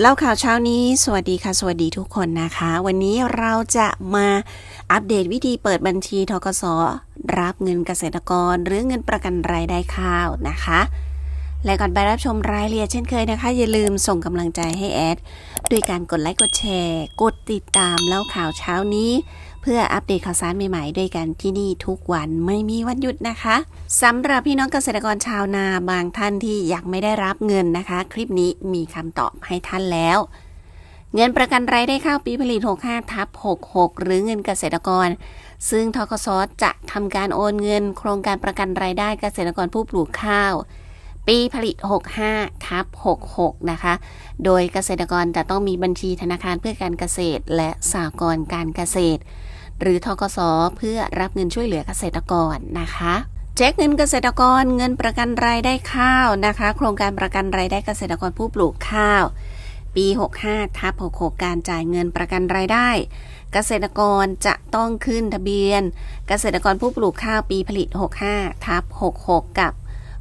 เล่าข่าวเช้านี้ สวัสดีค่ะ สวัสดีทุกคนนะคะ วันนี้เราจะมาอัปเดตวิธีเปิดบัญชีทกสรับเงินเกษตรกร หรือเงินประกันรายได้ข้าวนะคะ และก่อนไปรับชมรายละเอียดเช่นเคยนะคะ อย่าลืมส่งกำลังใจให้แอดด้วยการกดไลค์กดแชร์ กดติดตามเล่าข่าวเช้านี้ พื่ออัปเดตข่าวสารใหม่ๆด้วยกันที่นี่ทุกวันไม่มีวันหยุดนะคะสำหรับพี่น้องเกษตรกรชาวนาบางท่านที่ยังไม่ได้รับเงินนะคะ คลิปนี้มีคำตอบให้ท่านแล้ว เงินประกันรายได้ข้าวปีผลิต 65 ทับ 66 หรือเงินเกษตรกร ซึ่งทกสจะทำการโอนเงิน โครงการประกันรายได้เกษตรกรผู้ปลูกข้าว ปีผลิต 65 ทับ 66 นะคะ โดยเกษตรกรจะต้องมีบัญชีธนาคารเพื่อการเกษตร และสหกรณ์การเกษตร หรือทกสเพื่อรับเงินช่วยเหลือเกษตรกรนะคะแจ็คเงินเกษตรกรเงินประกันรายได้ข้าวนะคะ โครงการประกันรายได้เกษตรกรผู้ปลูกข้าว ปี 65ทับ66 การจ่ายเงินประกันรายได้ เกษตรกรจะต้องขึ้นทะเบียน เกษตรกรผู้ปลูกข้าวปีผลิต 65ทับ66 กับ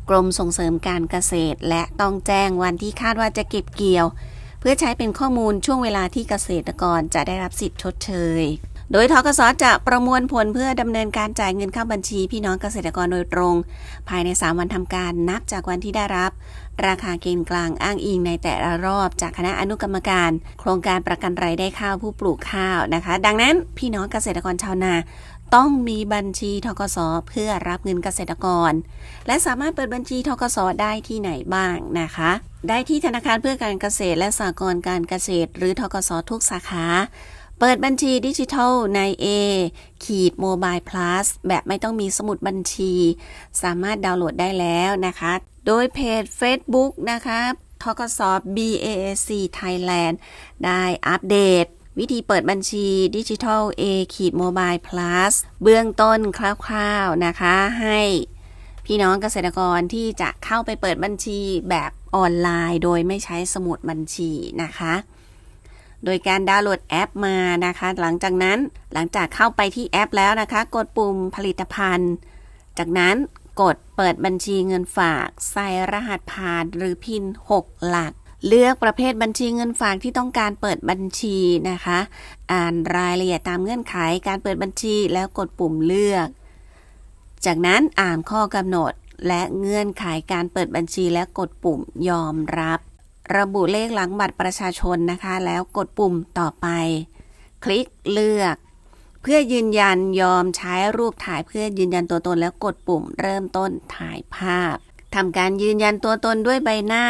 กรมส่งเสริมการเกษตร และต้องแจ้งวันที่คาดว่าจะเก็บเกี่ยว เพื่อใช้เป็นข้อมูลช่วงเวลาที่เกษตรกรจะได้รับสิทธิ์ชดเชย โดยทกสจะประมวลผลเพื่อดำเนินการจ่ายเงินเข้าบัญชีพี่น้องเกษตรกรโดยตรง ภายใน 3 วันทำการนับจากวันที่ได้รับ ราคาเกณฑ์กลางอ้างอิงในแต่ละรอบจากคณะอนุกรรมการ โครงการประกันรายได้ข้าวผู้ปลูกข้าวนะคะ ดังนั้นพี่น้องเกษตรกรชาวนาต้องมีบัญชีทกสเพื่อรับเงินเกษตรกร และสามารถเปิดบัญชีทกสได้ที่ไหนบ้างนะคะ ได้ที่ธนาคารเพื่อการเกษตรและสหกรณ์การเกษตร หรือทกสทุกสาขา เปิดบัญชีดิจิทัลใน A ขีดโมบายพลัสแบบไม่ต้องมีสมุดบัญชี สามารถดาวน์โหลดได้แล้วนะคะ โดยเพจ Facebook นะคะทกส BAC Thailand ได้อัปเดต วิธีเปิดบัญชีดิจิทัล A ขีดโมบายพลัสเบื้องต้นคร่าวๆนะคะ ให้พี่น้องเกษตรกรที่จะเข้าไปเปิดบัญชีแบบออนไลน์ โดยไม่ใช้สมุดบัญชีนะคะ โดยการดาวน์โหลดแอปมานะคะ หลังจากนั้นหลังจากเข้าไปที่แอปแล้วนะคะ กดปุ่มผลิตภัณฑ์ จากนั้นกดเปิดบัญชีเงินฝาก ใส่รหัสผ่านหรือพิน 6 หลัก เลือกประเภทบัญชีเงินฝากที่ต้องการเปิดบัญชีนะคะ อ่านรายละเอียดตามเงื่อนไขการเปิดบัญชีแล้วกดปุ่มเลือก จากนั้นอ่านข้อกำหนดและเงื่อนไขการเปิดบัญชีและกดปุ่มยอมรับ ระบุเลขหลังบัตรประชาชนนะคะ แล้วกดปุ่มต่อไป คลิกเลือก เพื่อยืนยันยอมใช้รูปถ่ายเพื่อยืนยันตัวตนแล้วกดปุ่มเริ่มต้นถ่ายภาพทำการยืนยันตัวตนด้วยใบหน้า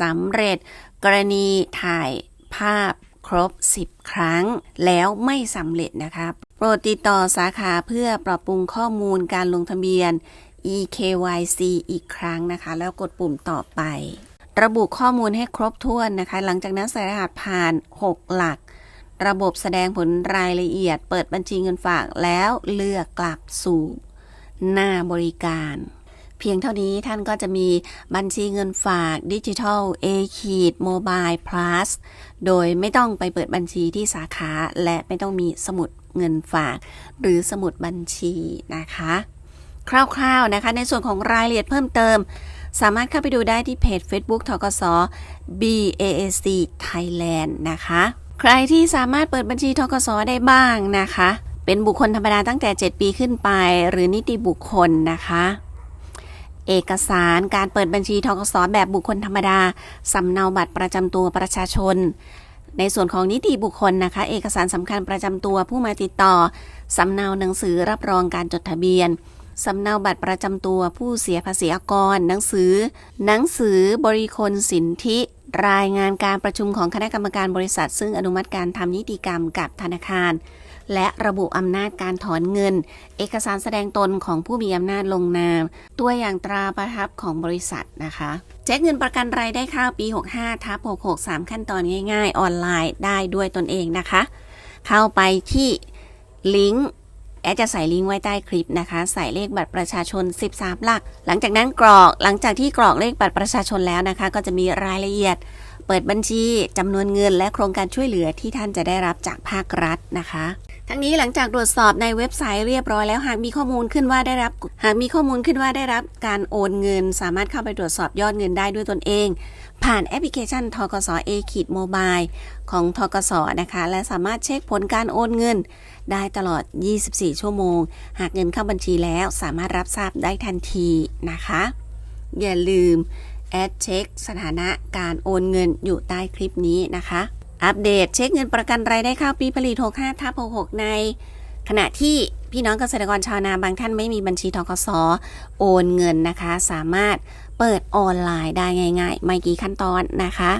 สำเร็จ กรณีถ่ายภาพครบ 10 ครั้ง แล้วไม่สำเร็จนะคะ โปรดติดต่อสาขาเพื่อปรับปรุงข้อมูลการลงทะเบียน eKYC อีกครั้งนะคะ แล้วกดปุ่มต่อไป ระบุข้อมูลให้ครบถ้วนนะคะ หลังจากนั้นใส่รหัสผ่าน 6 หลัก ระบบแสดงผลรายละเอียด เปิดบัญชีเงินฝากแล้วเลือกกลับสู่หน้าบริการ เพียงเท่านี้ท่านก็จะมีบัญชีเงินฝากดิจิทัล A ขีดโมบาย plus โดยไม่ต้องไปเปิดบัญชีที่สาขา และไม่ต้องมีสมุดเงินฝาก หรือสมุดบัญชีนะคะ คร่าวๆนะคะ ในส่วนของรายละเอียดเพิ่มเติม สามารถเข้าไปดูได้ที่เพจ Facebook ทกส BAC Thailand นะคะ ใครที่สามารถเปิดบัญชีทกสได้บ้างนะคะ เป็นบุคคลธรรมดาตั้งแต่ 7 ปีขึ้นไป หรือนิติบุคคลนะคะ เอกสารการเปิดบัญชีทกสแบบบุคคลธรรมดาสำเนาบัตรประจำตัวประชาชนในส่วนของนิติบุคคลนะคะ เอกสารสำคัญประจำตัวผู้มาติดต่อสำเนาหนังสือรับรองการจดทะเบียน สำเนาบัตรประจำตัวผู้เสียภาษีอากร หนังสือ หนังสือบริคลสินธิรายงานการประชุมของคณะกรรมการบริษัท ซึ่งอนุมัติการทำนิติกรรมกับธนาคาร และระบุอำนาจการถอนเงิน เอกสารแสดงตนของผู้มีอำนาจลงนาม ตัวอย่างตราประทับของบริษัทนะคะ แจ้งเงินประกันรายได้ข้าวปี 65ทับ66 3 ขั้นตอนง่าย ๆ ออนไลน์ได้ด้วยตนเองนะคะ เข้าไปที่ลิงก์ ดจะใส่ลิงก์ไว้ใต้คลิปนะคะ ใส่เลขบัตรประชาชน 13 หลัก หลังจากนั้นกรอกหลังจากที่กรอกเลขบัตรประชาชนแล้วนะคะ ก็จะมีรายละเอียด เปิดบัญชีจำนวนเงินและโครงการช่วยเหลือที่ท่านจะได้รับจากภาครัฐนะคะ ทั้งนี้หลังจากตรวจสอบในเว็บไซต์เรียบร้อยแล้วหากมีข้อมูลขึ้นว่าได้รับ หากมีข้อมูลขึ้นว่าได้รับการโอนเงิน สามารถเข้าไปตรวจสอบยอดเงินได้ด้วยตนเอง ผ่านแอปพลิเคชันทกสเอขีดโมบายของทกสนะคะ และสามารถเช็คผลการโอนเงิน ได้ตลอด 24 ชั่วโมง หากเงินเข้าบัญชีแล้วสามารถรับทราบได้ทันทีนะคะ อย่าลืมแอดเช็คสถานะการโอนเงินอยู่ใต้คลิปนี้นะคะ อัปเดตเช็คเงินประกันรายได้ข้าวปีผลิต 65ทับ66 ใน ขณะที่พี่น้องเกษตรกรชาวนาบางท่านไม่มีบัญชีทกสโอนเงินนะคะ สามารถเปิดออนไลน์ได้ง่าย ๆ ไม่กี่ขั้นตอนนะคะ